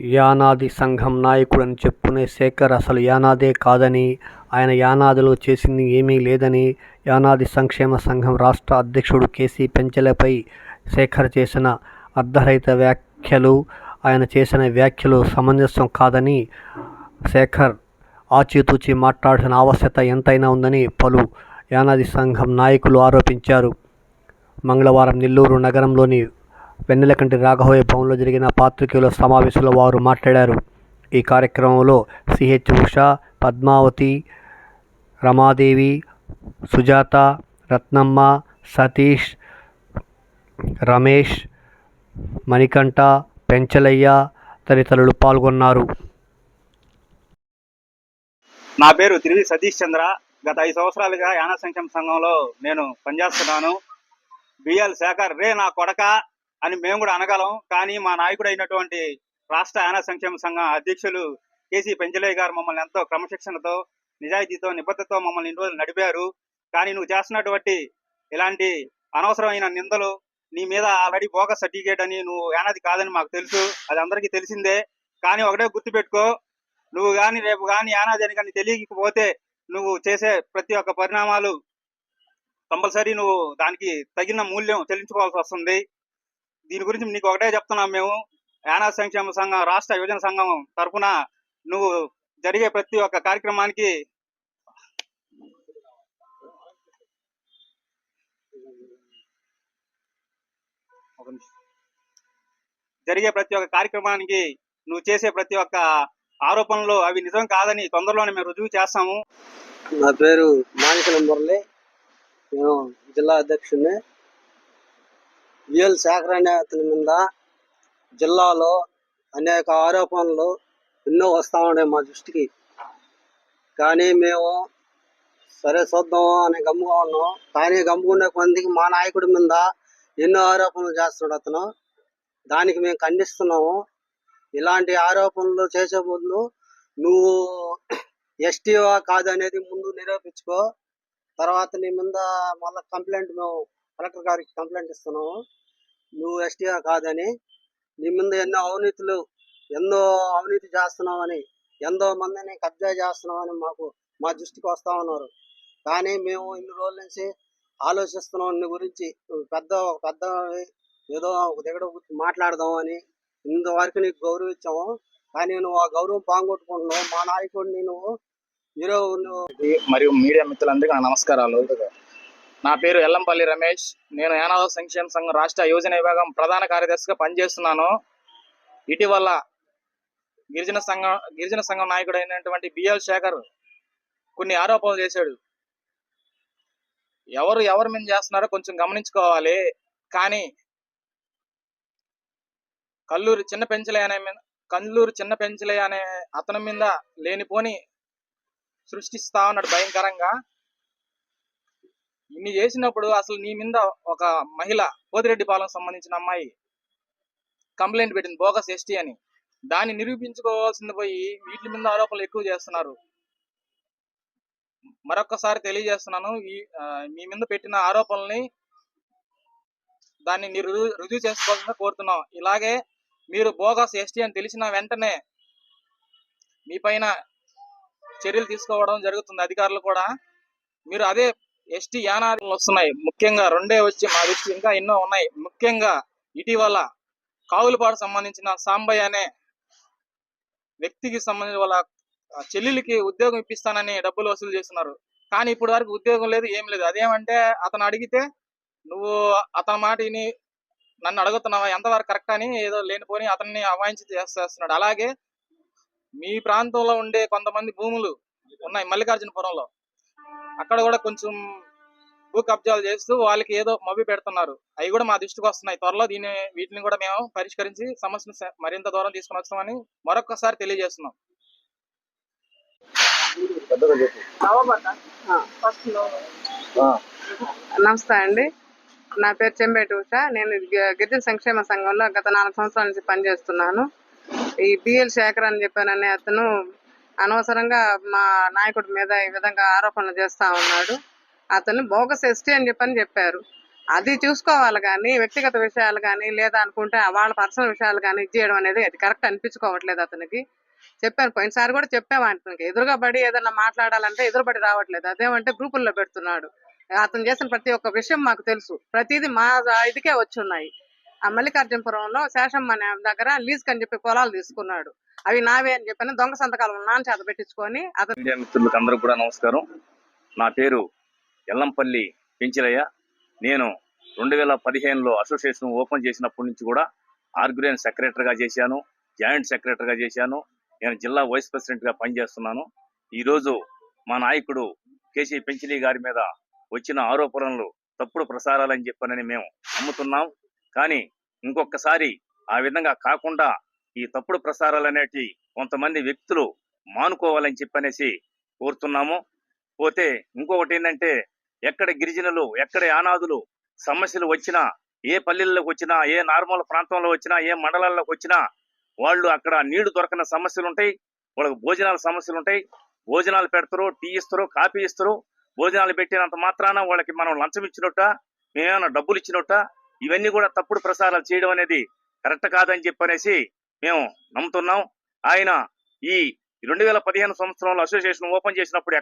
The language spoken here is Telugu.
యానాది సంఘం నాయకుడని చెప్పుకునే శేఖర్ అసలు యానాదే కాదని ఆయన యానాదిలో చేసింది ఏమీ లేదని యానాది సంక్షేమ సంఘం రాష్ట్ర అధ్యక్షుడు కేసీ పెంచెలపై శేఖర్ చేసిన అర్ధరహిత వ్యాఖ్యలు ఆయన చేసిన వ్యాఖ్యలు సమంజసం కాదని శేఖర్ ఆచితూచి మాట్లాడిన ఆవశ్యత ఎంతైనా ఉందని పలు యానాది సంఘం నాయకులు ఆరోపించారు. మంగళవారం నెల్లూరు నగరంలోని వెన్నెలకంటి రాఘవయ్య భవన్లో జరిగిన పాత్రికేయుల సమావేశంలో వారు మాట్లాడారు. ఈ కార్యక్రమంలో సిహెచ్ ఉష పద్మావతి రమాదేవి సుజాత రత్నమ్మ సతీష్ రమేష్ మణికంఠ పెంచలయ్య తదితరులు పాల్గొన్నారు. నా పేరు తిరిగి సతీష్ చంద్ర. గత ఐదు సంవత్సరాలుగా యాన సంక్షేమ సంఘంలో నేను పనిచేస్తున్నాను. బిఎల్ శేఖర్ రే నా కొడక. అని మేము కూడా అనగలం. కానీ మా నాయకుడు అయినటువంటి రాష్ట్ర యాన సంక్షేమ సంఘం అధ్యక్షులు కేసీ పెంచలయ్య గారు మమ్మల్ని ఎంతో క్రమశిక్షణతో నిజాయితీతో నిబద్ధతతో మమ్మల్ని ఇన్ని రోజులు నడిపారు. కానీ నువ్వు చేస్తున్నటువంటి ఇలాంటి అనవసరమైన నిందలు నీ మీద ఆల్రెడీ బోగస్ సర్టిఫికేట్ అని నువ్వు యానాది కాదని మాకు తెలుసు. అది అందరికీ తెలిసిందే. కానీ ఒకటే గుర్తుపెట్టుకో నువ్వు కానీ రేపు కానీ ఏనాది అని కానీ తెలియకపోతే నువ్వు చేసే ప్రతి ఒక్క పరిణామాలు కంపల్సరీ నువ్వు దానికి తగిన మూల్యం చెల్లించుకోవాల్సి వస్తుంది. దీని గురించి నీకు ఒకటే చెప్తున్నాం మేము. యానా సంక్షేమ సంఘం రాష్ట్ర యువజన సంఘం తరఫున నువ్వు జరిగే ప్రతి ఒక్క కార్యక్రమానికి జరిగే ప్రతి ఒక్క కార్యక్రమానికి నువ్వు చేసే ప్రతి ఒక్క ఆరోపణలు అవి నిజం కాదని తొందరలోనే మేము రుజువు చేస్తాము. నా పేరు మాణికల మురళి నేను జిల్లా అధ్యక్షుడిని. విఎల్ శేఖర్ అనే అతని మీద జిల్లాలో అనేక ఆరోపణలు ఎన్నో వస్తూ ఉన్నాయి మా దృష్టికి. కానీ మేము సరే చూద్దాం అని గమ్ముగా ఉన్నాం. కానీ గమ్ముకునే కొందికి మా నాయకుడి మీద ఎన్నో ఆరోపణలు చేస్తున్నాడు అతను. దానికి మేము ఖండిస్తున్నాము. ఇలాంటి ఆరోపణలు చేసే ముందు నువ్వు ఎస్టీవా కాదు అనేది ముందు నిరూపించుకో. తర్వాత నీ మీద మళ్ళీ కంప్లైంట్ మేము కలెక్టర్ గారికి కంప్లైంట్ ఇస్తున్నాము. నువ్వు ఎస్టీఓ కాదని నీ మీద ఎన్నో అవినీతులు ఎన్నో అవినీతి చేస్తున్నామని ఎంతో మందిని కబ్జా చేస్తున్నామని మాకు మా దృష్టికి వస్తా ఉన్నారు. కానీ మేము ఇన్ని రోజుల నుంచి ఆలోచిస్తున్నాం. నీ గురించి పెద్ద ఒక పెద్ద ఏదో ఒక దగ్గర మాట్లాడదాం మాట్లాడదామని ఇంతవరకు నీకు గౌరవించాము. కానీ నువ్వు ఆ గౌరవం పాంగొట్టుకుంటున్నావు. మా నాయకుడిని నువ్వు హీరో నువ్వు మరియు మీడియా మిత్రులందరికీ నమస్కారాలు. నా పేరు ఎల్లంపల్లి రమేష్. నేను యానాద సంక్షేమ సంఘం రాష్ట్ర యోజన విభాగం ప్రధాన కార్యదర్శిగా పనిచేస్తున్నాను. ఇటీవల గిరిజన సంఘం గిరిజన సంఘం నాయకుడు అయినటువంటి బిఎల్ శేఖర్ కొన్ని ఆరోపణలు చేశాడు. ఎవరు ఎవరి మీద చేస్తున్నారో కొంచెం గమనించుకోవాలి. కానీ కల్లూరు చిన్న పెంచలే అనే కల్లూరు చిన్న పెంచలే అనే అతని మీద లేనిపోని సృష్టిస్తా ఉన్నాడు భయంకరంగా. ఇన్ని చేసినప్పుడు అసలు నీ మీద ఒక మహిళ పోతిరెడ్డిపాలెం సంబంధించిన అమ్మాయి కంప్లైంట్ పెట్టింది బోగస్ ఎస్టీ అని. దాన్ని నిరూపించుకోవాల్సింది పోయి వీటి మీద ఆరోపణలు ఎక్కువ చేస్తున్నారు. మరొకసారి తెలియజేస్తున్నాను ఈ మీ మీద పెట్టిన ఆరోపణల్ని దాన్ని మీరు రుజువు రుజువు కోరుతున్నాం. ఇలాగే మీరు బోగస్ ఎస్టీ అని తెలిసిన వెంటనే మీ పైన చర్యలు తీసుకోవడం జరుగుతుంది. అధికారులు కూడా మీరు అదే ఎస్టీ యానాదులు వస్తున్నాయి. ముఖ్యంగా రెండే వచ్చి మా దృష్టి ఇంకా ఎన్నో ఉన్నాయి. ముఖ్యంగా ఇటీవల కావులపాడు సంబంధించిన సాంబయ్య అనే వ్యక్తికి సంబంధించిన వాళ్ళ చెల్లెలికి ఉద్యోగం ఇప్పిస్తానని డబ్బులు వసూలు చేస్తున్నారు. కానీ ఇప్పుడు వరకు ఉద్యోగం లేదు ఏం లేదు. అదేమంటే అతను అడిగితే నువ్వు అతని మాట విని నన్ను అడుగుతున్నావా? ఎంతవరకు కరెక్ట్ అని ఏదో లేనిపోని అతన్ని అవాయించి చేస్తున్నాడు. అలాగే మీ ప్రాంతంలో ఉండే కొంతమంది భూములు ఉన్నాయి మల్లికార్జునపురంలో. అక్కడ కూడా కొంచెం భూ కబ్జాలు చేస్తూ వాళ్ళకి ఏదో మభి పెడుతున్నారు. అవి కూడా మా దృష్టికి వస్తున్నాయి. త్వరలో దీని వీటిని కూడా మేము పరిష్కరించి సమస్యను మరింత దూరం తీసుకుని వస్తామని మరొకసారి తెలియజేస్తున్నాం. నమస్తే అండి. నా పేరు చెంబేటి ఉష. నేను గిరిజన సంక్షేమ సంఘంలో గత నాలుగు సంవత్సరాల నుంచి పనిచేస్తున్నాను. ఈ బిఎల్ శేఖర్ అని చెప్పాననే అతను అనవసరంగా మా నాయకుడి మీద ఈ విధంగా ఆరోపణలు చేస్తా ఉన్నాడు. అతను బోగస్ ఎస్టీ అని చెప్పని చెప్పారు. అది చూసుకోవాలి కానీ వ్యక్తిగత విషయాలు కానీ లేదా అనుకుంటే వాళ్ళ పర్సనల్ విషయాలు కానీ ఇచ్చేయడం చేయడం అనేది అది కరెక్ట్ అనిపించుకోవట్లేదు అతనికి. చెప్పాను పోయినసారి కూడా చెప్పాము అతనికి. ఎదురుగా పడి ఏదన్నా మాట్లాడాలంటే ఎదురుబడి రావట్లేదు. అదేమంటే గ్రూపుల్లో పెడుతున్నాడు. అతను చేసిన ప్రతి ఒక్క విషయం మాకు తెలుసు. ప్రతిదీ మా ఇదికే వచ్చి ఉన్నాయి ఆ మల్లికార్జునపురంలో శేషమ్మ అనే దగ్గర లీజ్ అని చెప్పి పొలాలు తీసుకున్నాడు. అవి నావే అని చెప్పని దొంగ సంతకాలు నాన్న చేత పెట్టించుకొని మీడియా మిత్రులకు అందరూ కూడా నమస్కారం. నా పేరు ఎల్లంపల్లి పెంచిలయ్య నేను రెండు వేల పదిహేనులో అసోసియేషన్ ఓపెన్ చేసినప్పటి నుంచి కూడా ఆర్గనైజ్ సెక్రటరీగా చేశాను జాయింట్ సెక్రటరీగా చేశాను. నేను జిల్లా వైస్ ప్రెసిడెంట్గా పనిచేస్తున్నాను. ఈరోజు మా నాయకుడు కేసీ పెంచిలి గారి మీద వచ్చిన ఆరోపణలు తప్పుడు ప్రసారాలని చెప్పానని మేము నమ్ముతున్నాం. కానీ ఇంకొకసారి ఆ విధంగా కాకుండా ఈ తప్పుడు ప్రసారాలు అనేటి కొంతమంది వ్యక్తులు మానుకోవాలని చెప్పనేసి కోరుతున్నాము. పోతే ఇంకొకటి ఏంటంటే ఎక్కడ గిరిజనులు ఎక్కడ యానాదులు సమస్యలు వచ్చినా ఏ పల్లెల్లోకి వచ్చినా ఏ నార్మల్ ప్రాంతంలో వచ్చినా ఏ మండలాల్లోకి వచ్చినా వాళ్ళు అక్కడ నీళ్ళు దొరకని సమస్యలు ఉంటాయి. వాళ్ళకి భోజనాల సమస్యలు ఉంటాయి. భోజనాలు పెడతారు టీ ఇస్తారు కాఫీ ఇస్తారు. భోజనాలు పెట్టినంత మాత్రాన వాళ్ళకి మనం లంచం ఇచ్చినట్ట మేమేమైనా డబ్బులు ఇచ్చినట్ట ఇవన్నీ కూడా తప్పుడు ప్రసారాలు చేయడం అనేది కరెక్ట్ కాదని చెప్పనేసి మేము నమ్ముతున్నాం. ఆయన ఈ రెండు వేల పదిహేను సంవత్సరంలో అసోసియేషన్ ఓపెన్ చేసినప్పుడు